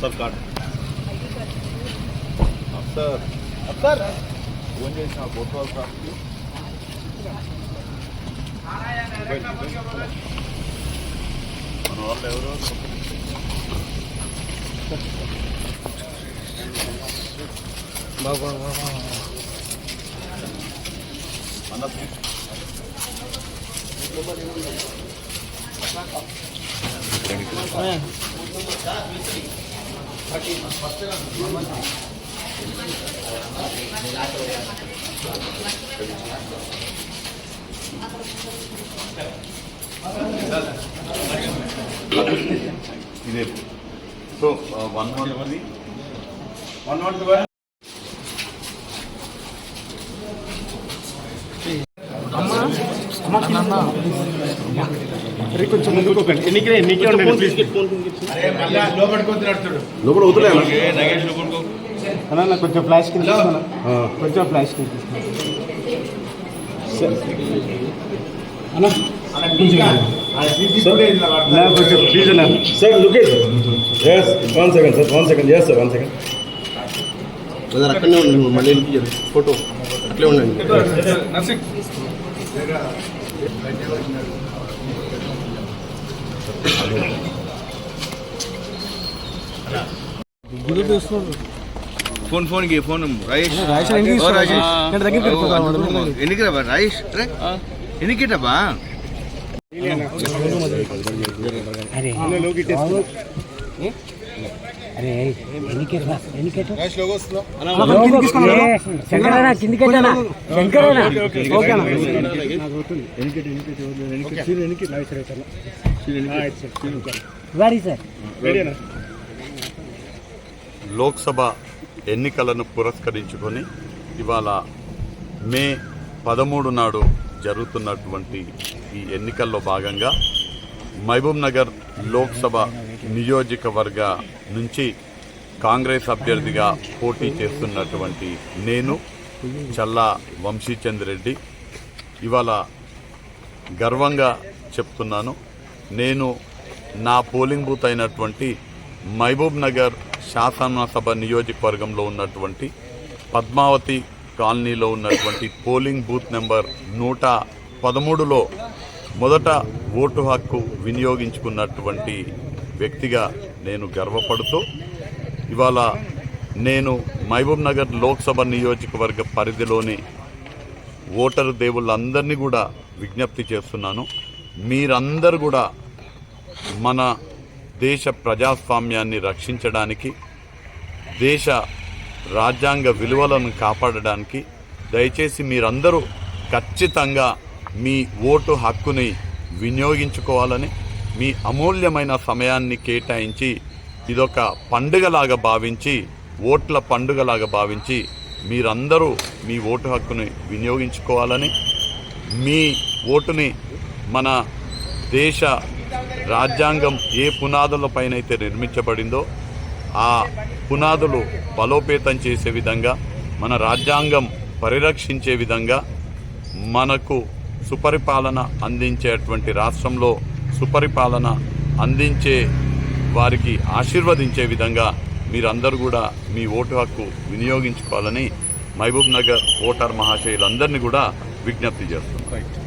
Sir card sir sir phone చేసిన ఫోటోలు సార్కి మన వాళ్ళు ఎవరో అన్న ఇదే so one one one one one two కొంచెం లోపల అన్న కొంచెం ఫ్లాష్ కింద కొంచెం ఫ్లాష్ కింద అన్న కొంచెం ప్లీజ్ అన్న sir లుకేష్ yes one second sir one second yes sir one second sir అక్కడనే ఉండండి మళ్ళీ ఫోటో అట్లే ఉండండి. ఫోన్ ఫోన్ కి ఫోన్ రాజేష్ రాజేష్ ఎన్ని ఓ తీసుకో? రాజేష్ ఇక్కడ దగ్గరికి శంకరనా శంకరనా? లోక్సభ ఎన్నికలను పురస్కరించుకొని ఇవాళ మే పదమూడు నాడు జరుగుతున్నటువంటి ఈ ఎన్నికల్లో భాగంగా మహబూబ్ నగర్ లోక్సభ నియోజకవర్గ నుంచి కాంగ్రెస్ అభ్యర్థిగా పోటీ చేస్తున్నటువంటి నేను చల్లా వంశీచంద్ రెడ్డి. ఇవాళ గర్వంగా చెప్తున్నాను నేను నా పోలింగ్ బూత్ అయినటువంటి మహబూబ్ నగర్ శాసనసభ నియోజకవర్గంలో ఉన్నటువంటి పద్మావతి కాలనీలో ఉన్నటువంటి పోలింగ్ బూత్ నెంబర్ నూట పదమూడులో మొదట ఓటు హక్కు వినియోగించుకున్నటువంటి వ్యక్తిగా నేను గర్వపడుతూ ఇవాళ నేను మహబూబ్ నగర్ లోక్సభ నియోజకవర్గ పరిధిలోని ఓటరు దేవుళ్ళందరినీ కూడా విజ్ఞప్తి చేస్తున్నాను. మీరందరూ కూడా మన దేశ ప్రజాస్వామ్యాన్ని రక్షించడానికి దేశ రాజ్యాంగ విలువలను కాపాడడానికి దయచేసి మీరందరూ ఖచ్చితంగా మీ ఓటు హక్కుని వినియోగించుకోవాలని మీ అమూల్యమైన సమయాన్ని కేటాయించి ఇదొక పండుగలాగా భావించి ఓట్ల పండుగలాగా భావించి మీరందరూ మీ ఓటు హక్కుని వినియోగించుకోవాలని మీ ఓటుని మన దేశ రాజ్యాంగం ఏ పునాదులపైనైతే నిర్మించబడిందో ఆ పునాదులు బలోపేతం చేసే విధంగా మన రాజ్యాంగం పరిరక్షించే విధంగా మనకు సుపరిపాలన అందించేటువంటి రాష్ట్రంలో సుపరిపాలన అందించే వారికి ఆశీర్వదించే విధంగా మీరందరూ కూడా మీ ఓటు హక్కు వినియోగించుకోవాలని మహబూబ్ నగర్ ఓటర్ మహాశయులందరినీ కూడా విజ్ఞప్తి చేస్తున్నాం.